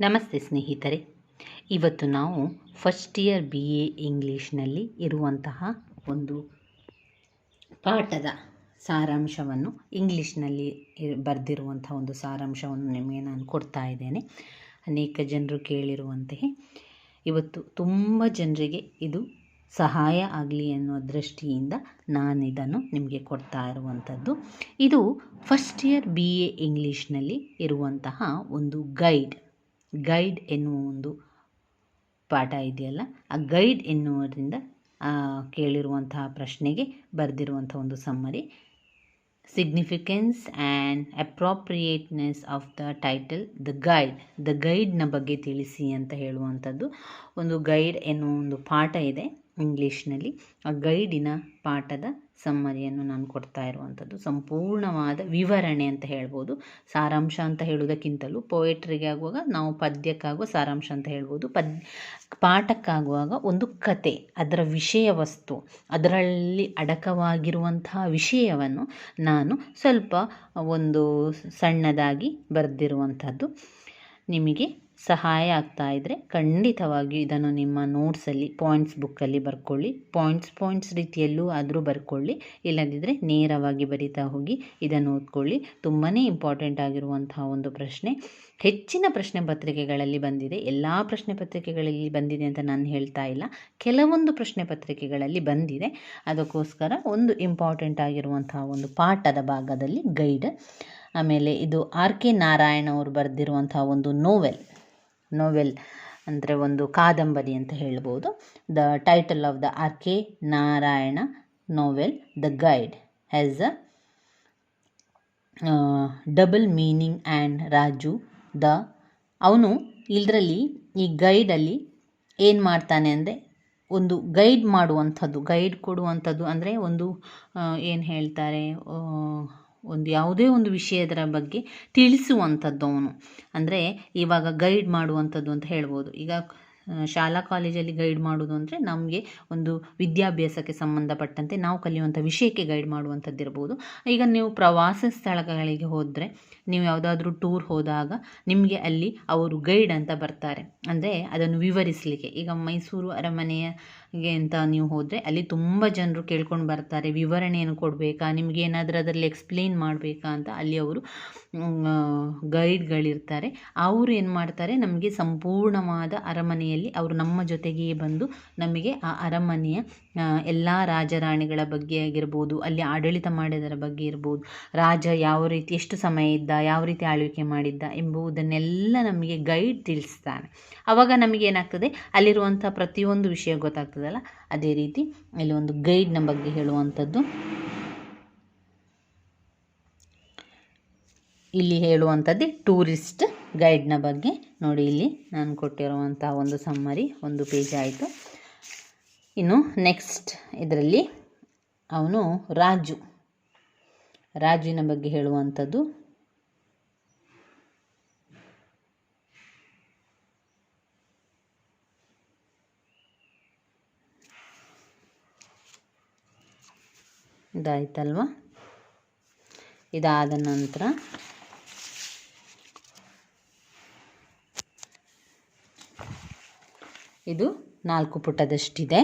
ನಮಸ್ತೆ ಸ್ನೇಹಿತರೆ. ಇವತ್ತು ನಾವು ಫಸ್ಟ್ ಇಯರ್ ಬಿ ಎ ಇಂಗ್ಲೀಷ್ನಲ್ಲಿ ಇರುವಂತಹ ಒಂದು ಪಾಠದ ಸಾರಾಂಶವನ್ನು ಇಂಗ್ಲೀಷ್ನಲ್ಲಿ ಬರೆದಿರುವಂಥ ಒಂದು ಸಾರಾಂಶವನ್ನು ನಿಮಗೆ ನಾನು ಕೊಡ್ತಾ ಇದ್ದೇನೆ. ಅನೇಕ ಜನರು ಕೇಳಿರುವಂತೆಯೇ, ಇವತ್ತು ತುಂಬ ಜನರಿಗೆ ಇದು ಸಹಾಯ ಆಗಲಿ ಅನ್ನೋ ದೃಷ್ಟಿಯಿಂದ ನಾನು ಇದನ್ನು ನಿಮಗೆ ಕೊಡ್ತಾ ಇರುವಂಥದ್ದು. ಇದು ಫಸ್ಟ್ ಇಯರ್ ಬಿ ಎ ಇಂಗ್ಲೀಷ್ನಲ್ಲಿ ಇರುವಂತಹ ಒಂದು ಗೈಡ್ ಗೈಡ್ ಎನ್ನುವ ಒಂದು ಪಾಠ ಇದೆಯಲ್ಲ, ಆ ಗೈಡ್ ಎನ್ನುವುದರಿಂದ ಕೇಳಿರುವಂತಹ ಪ್ರಶ್ನೆಗೆ ಬರೆದಿರುವಂಥ ಒಂದು summary significance and appropriateness of the title the guide the ಗೈಡ್ನ ಬಗ್ಗೆ ತಿಳಿಸಿ ಅಂತ ಹೇಳುವಂಥದ್ದು. ಒಂದು ಗೈಡ್ ಎನ್ನುವ ಒಂದು ಪಾಠ ಇದೆ. ಇಂಗ್ಲೀಷ್ನಲ್ಲಿ ಆ ಗೈಡಿನ ಪಾಠದ ಸಮ್ಮರಿಯನ್ನು ನಾನು ಕೊಡ್ತಾ ಇರುವಂಥದ್ದು. ಸಂಪೂರ್ಣವಾದ ವಿವರಣೆ ಅಂತ ಹೇಳ್ಬೋದು. ಸಾರಾಂಶ ಅಂತ ಹೇಳುವುದಕ್ಕಿಂತಲೂ ಪೋಯೆಟ್ರಿಗೆ ಆಗುವಾಗ ನಾವು ಪದ್ಯಕ್ಕಾಗುವ ಸಾರಾಂಶ ಅಂತ ಹೇಳ್ಬೋದು. ಪದ್, ಪಾಠಕ್ಕಾಗುವಾಗ ಒಂದು ಕತೆ, ಅದರ ವಿಷಯ ವಸ್ತು, ಅದರಲ್ಲಿ ಅಡಕವಾಗಿರುವಂತಹ ವಿಷಯವನ್ನು ನಾನು ಸ್ವಲ್ಪ ಒಂದು ಸಣ್ಣದಾಗಿ ಬರೆದಿರುವಂಥದ್ದು. ನಿಮಗೆ ಸಹಾಯ ಆಗ್ತಾ ಇದ್ದರೆ ಖಂಡಿತವಾಗಿಯೂ ಇದನ್ನು ನಿಮ್ಮ ನೋಟ್ಸಲ್ಲಿ ಪಾಯಿಂಟ್ಸ್ ಬುಕ್ಕಲ್ಲಿ ಬರ್ಕೊಳ್ಳಿ. ಪಾಯಿಂಟ್ಸ್ ಪಾಯಿಂಟ್ಸ್ ರೀತಿಯಲ್ಲೂ ಆದರೂ ಬರ್ಕೊಳ್ಳಿ. ಇಲ್ಲದಿದ್ದರೆ ನೇರವಾಗಿ ಬರಿತಾ ಹೋಗಿ ಇದನ್ನು ಓದ್ಕೊಳ್ಳಿ. ತುಂಬಾ ಇಂಪಾರ್ಟೆಂಟ್ ಆಗಿರುವಂತಹ ಒಂದು ಪ್ರಶ್ನೆ. ಹೆಚ್ಚಿನ ಪ್ರಶ್ನೆ ಪತ್ರಿಕೆಗಳಲ್ಲಿ ಬಂದಿದೆ. ಎಲ್ಲ ಪ್ರಶ್ನೆ ಪತ್ರಿಕೆಗಳಲ್ಲಿ ಬಂದಿದೆ ಅಂತ ನಾನು ಹೇಳ್ತಾ ಇಲ್ಲ. ಕೆಲವೊಂದು ಪ್ರಶ್ನೆ ಪತ್ರಿಕೆಗಳಲ್ಲಿ ಬಂದಿದೆ. ಅದಕ್ಕೋಸ್ಕರ ಒಂದು ಇಂಪಾರ್ಟೆಂಟ್ ಆಗಿರುವಂತಹ ಒಂದು ಪಾಠದ ಭಾಗದಲ್ಲಿ ಗೈಡ್ ಆಮೇಲೆ ಇದು ಆರ್ ಕೆ ನಾರಾಯಣ ಅವರು ಬರೆದಿರುವಂತಹ ಒಂದು ನೋವೆಲ್ ನೋವೆಲ್ ಅಂದರೆ ಒಂದು ಕಾದಂಬರಿ ಅಂತ ಹೇಳ್ಬೋದು. The title of the R K Narayan novel the guide has a double meaning and Raju the ಅವನು ಇದರಲ್ಲಿ ಈ ಗೈಡಲ್ಲಿ ಏನು ಮಾಡ್ತಾನೆ ಅಂದರೆ ಒಂದು ಗೈಡ್ ಮಾಡುವಂಥದ್ದು ಗೈಡ್ ಕೊಡುವಂಥದ್ದು ಅಂದರೆ ಒಂದು ಏನು ಹೇಳ್ತಾರೆ ಒಂದು ಯಾವುದೇ ಒಂದು ವಿಷಯದ ಬಗ್ಗೆ ತಿಳಿಸುವಂಥದ್ದು ಅವನು ಅಂದರೆ ಇವಾಗ ಗೈಡ್ ಮಾಡುವಂಥದ್ದು ಅಂತ ಹೇಳ್ಬೋದು. ಈಗ ಶಾಲಾ ಕಾಲೇಜಲ್ಲಿ ಗೈಡ್ ಮಾಡೋದು ಅಂದರೆ ನಮಗೆ ಒಂದು ವಿದ್ಯಾಭ್ಯಾಸಕ್ಕೆ ಸಂಬಂಧಪಟ್ಟಂತೆ ನಾವು ಕಲಿಯುವಂಥ ವಿಷಯಕ್ಕೆ ಗೈಡ್ ಮಾಡುವಂಥದ್ದು ಇರ್ಬೋದು ಈಗ ನೀವು ಪ್ರವಾಸ ಸ್ಥಳಗಳಿಗೆ ಹೋದರೆ, ನೀವು ಯಾವುದಾದ್ರೂ ಟೂರ್ ಹೋದಾಗ ನಿಮಗೆ ಅಲ್ಲಿ ಅವರು ಗೈಡ್ ಅಂತ ಬರ್ತಾರೆ. ಅಂದರೆ ಅದನ್ನು ವಿವರಿಸಲಿಕ್ಕೆ. ಈಗ ಮೈಸೂರು ಅರಮನೆಗೆ ಅಂತ ನೀವು ಹೋದರೆ ಅಲ್ಲಿ ತುಂಬ ಜನರು ಕೇಳ್ಕೊಂಡು ಬರ್ತಾರೆ, ವಿವರಣೆಯನ್ನು ಕೊಡಬೇಕಾ, ನಿಮಗೆ ಏನಾದರೂ ಅದರಲ್ಲಿ ಎಕ್ಸ್ಪ್ಲೇನ್ ಮಾಡಬೇಕಾ ಅಂತ ಅಲ್ಲಿ ಅವರು ಗೈಡ್ಗಳಿರ್ತಾರೆ ಅವರು ಏನು ಮಾಡ್ತಾರೆ, ನಮಗೆ ಸಂಪೂರ್ಣವಾದ ಅರಮನೆಯಲ್ಲಿ ಅವರು ನಮ್ಮ ಜೊತೆಗೆ ಬಂದು ನಮಗೆ ಆ ಅರಮನೆಯ ಎಲ್ಲ ರಾಜರಾಣಿಗಳ ಬಗ್ಗೆ ಆಗಿರ್ಬೋದು, ಅಲ್ಲಿ ಆಡಳಿತ ಮಾಡಿದರ ಬಗ್ಗೆ ಇರ್ಬೋದು, ರಾಜ ಯಾವ ರೀತಿ, ಎಷ್ಟು ಸಮಯ ಇದ್ದ, ಯಾವ ರೀತಿ ಆಳ್ವಿಕೆ ಮಾಡಿದ್ದ ಎಂಬುದನ್ನೆಲ್ಲ ನಮಗೆ ಗೈಡ್ ತಿಳಿಸ್ತಾನೆ. ಆವಾಗ ನಮಗೆ ಏನಾಗ್ತದೆ, ಅಲ್ಲಿರುವಂಥ ಪ್ರತಿಯೊಂದು ವಿಷಯ ಗೊತ್ತಾಗ್ತದಲ್ಲ, ಅದೇ ರೀತಿ ಇಲ್ಲಿ ಒಂದು ಗೈಡ್ನ ಬಗ್ಗೆ ಹೇಳುವಂಥದ್ದು. ಇಲ್ಲಿ ಹೇಳುವಂಥದ್ದೇ ಟೂರಿಸ್ಟ್ ಗೈಡ್ನ ಬಗ್ಗೆ. ನೋಡಿ ಇಲ್ಲಿ ನಾನು ಕೊಟ್ಟಿರುವಂತಹ ಒಂದು ಸಮ್ಮರಿ ಒಂದು ಪೇಜ್ ಆಯಿತು. ಇನ್ನು ನೆಕ್ಸ್ಟ್ ಇದರಲ್ಲಿ ಅವನು ರಾಜು. ರಾಜುವಿನ ಬಗ್ಗೆ ಹೇಳುವಂಥದ್ದು. ಇದಾಯ್ತಲ್ವಾ? ಇದಾದ ನಂತರ ಇದು ನಾಲ್ಕು ಪುಟದಷ್ಟಿದೆ.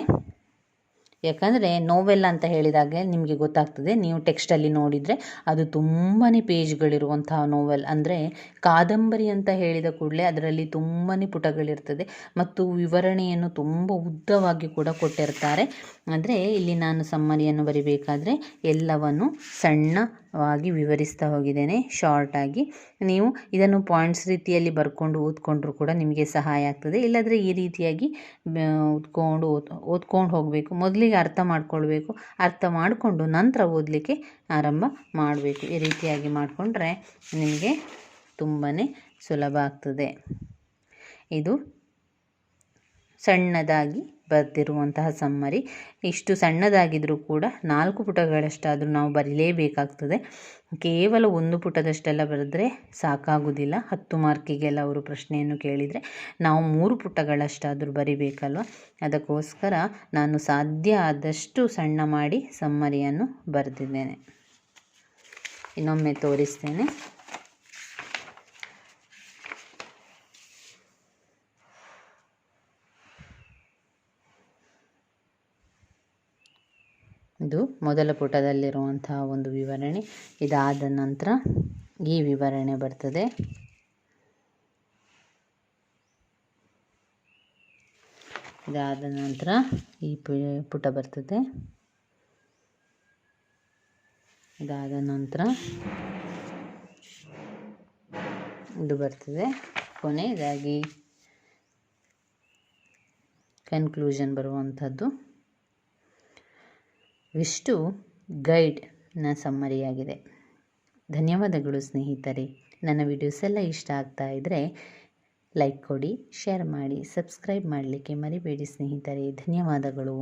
ಯಾಕಂದರೆ ನೋವೆಲ್ ಅಂತ ಹೇಳಿದಾಗ ನಿಮಗೆ ಗೊತ್ತಾಗ್ತದೆ, ನೀವು ಟೆಕ್ಸ್ಟಲ್ಲಿ ನೋಡಿದರೆ ಅದು ತುಂಬಾ ಪೇಜ್ಗಳಿರುವಂತಹ ನೋವೆಲ್ ಅಂದರೆ ಕಾದಂಬರಿ ಅಂತ ಹೇಳಿದ ಕೂಡಲೇ ಅದರಲ್ಲಿ ತುಂಬಾ ಪುಟಗಳಿರ್ತದೆ ಮತ್ತು ವಿವರಣೆಯನ್ನು ತುಂಬ ಉದ್ದವಾಗಿ ಕೂಡ ಕೊಟ್ಟಿರ್ತಾರೆ. ಅಂದರೆ ಇಲ್ಲಿ ನಾನು ಸಮ್ಮರಿಯನ್ನು ಬರಿಬೇಕಾದರೆ ಎಲ್ಲವನ್ನು ಸಣ್ಣವಾಗಿ ವಿವರಿಸ್ತಾ ಹೋಗಿದ್ದೇನೆ ಶಾರ್ಟಾಗಿ ನೀವು ಇದನ್ನು ಪಾಯಿಂಟ್ಸ್ ರೀತಿಯಲ್ಲಿ ಬರ್ಕೊಂಡು ಓದ್ಕೊಂಡ್ರೂ ಕೂಡ ನಿಮಗೆ ಸಹಾಯ ಆಗ್ತದೆ. ಇಲ್ಲಾದರೆ ಈ ರೀತಿಯಾಗಿ ಓದ್ಕೊಂಡು ಓದ್ ಓದ್ಕೊಂಡು ಹೋಗಬೇಕು. ಮೊದಲಿಗೆ ಅರ್ಥ ಮಾಡ್ಕೊಳ್ಬೇಕು. ಅರ್ಥ ಮಾಡಿಕೊಂಡು ನಂತರ ಓದಲಿಕ್ಕೆ ಆರಂಭ ಮಾಡಬೇಕು. ಈ ರೀತಿಯಾಗಿ ಮಾಡಿಕೊಂಡ್ರೆ ನಿಮಗೆ ತುಂಬಾ ಸುಲಭ ಆಗ್ತದೆ. ಇದು ಸಣ್ಣದಾಗಿ ಬರೆದಿರುವಂತಹ ಸಮ್ಮರಿ. ಇಷ್ಟು ಸಣ್ಣದಾಗಿದ್ದರೂ ಕೂಡ ನಾಲ್ಕು ಪುಟಗಳಷ್ಟಾದರೂ ನಾವು ಬರೀಲೇಬೇಕಾಗ್ತದೆ. ಕೇವಲ ಒಂದು ಪುಟದಷ್ಟೆಲ್ಲ ಬರೆದ್ರೆ ಸಾಕಾಗುವುದಿಲ್ಲ ಹತ್ತು ಮಾರ್ಕಿಗೆಲ್ಲ ಅವರು ಪ್ರಶ್ನೆಯನ್ನು ಕೇಳಿದರೆ ನಾವು ಮೂರು ಪುಟಗಳಷ್ಟಾದರೂ ಬರಿಬೇಕಲ್ವ? ಅದಕ್ಕೋಸ್ಕರ ನಾನು ಸಾಧ್ಯ ಆದಷ್ಟು ಸಣ್ಣ ಮಾಡಿ ಸಮ್ಮರಿಯನ್ನು ಬರೆದಿದ್ದೇನೆ. ಇನ್ನೊಮ್ಮೆ ತೋರಿಸ್ತೇನೆ. ಇದು ಮೊದಲ ಪುಟದಲ್ಲಿರುವಂತಹ ಒಂದು ವಿವರಣೆ. ಇದಾದ ನಂತರ ಈ ವಿವರಣೆ ಬರ್ತದೆ. ಇದಾದ ನಂತರ ಈ ಪುಟ ಬರ್ತದೆ. ಇದಾದ ನಂತರ ಇದು ಬರ್ತದೆ. ಕೊನೆಯದಾಗಿ ಕನ್ಕ್ಲೂಷನ್ ಬರುವಂಥದ್ದು. ಇಷ್ಟು ಗೈಡ್ನ ಸಮ್ಮರಿಯಾಗಿದೆ ಧನ್ಯವಾದಗಳು ಸ್ನೇಹಿತರೆ. ನನ್ನ ವಿಡಿಯೋಸ್ ಎಲ್ಲ ಇಷ್ಟ ಆಗ್ತಾ ಇದ್ದರೆ ಲೈಕ್ ಕೊಡಿ ಶೇರ್ ಮಾಡಿ ಸಬ್ಸ್ಕ್ರೈಬ್ ಮಾಡಲಿಕ್ಕೆ ಮರಿಬೇಡಿ ಸ್ನೇಹಿತರೆ. ಧನ್ಯವಾದಗಳು.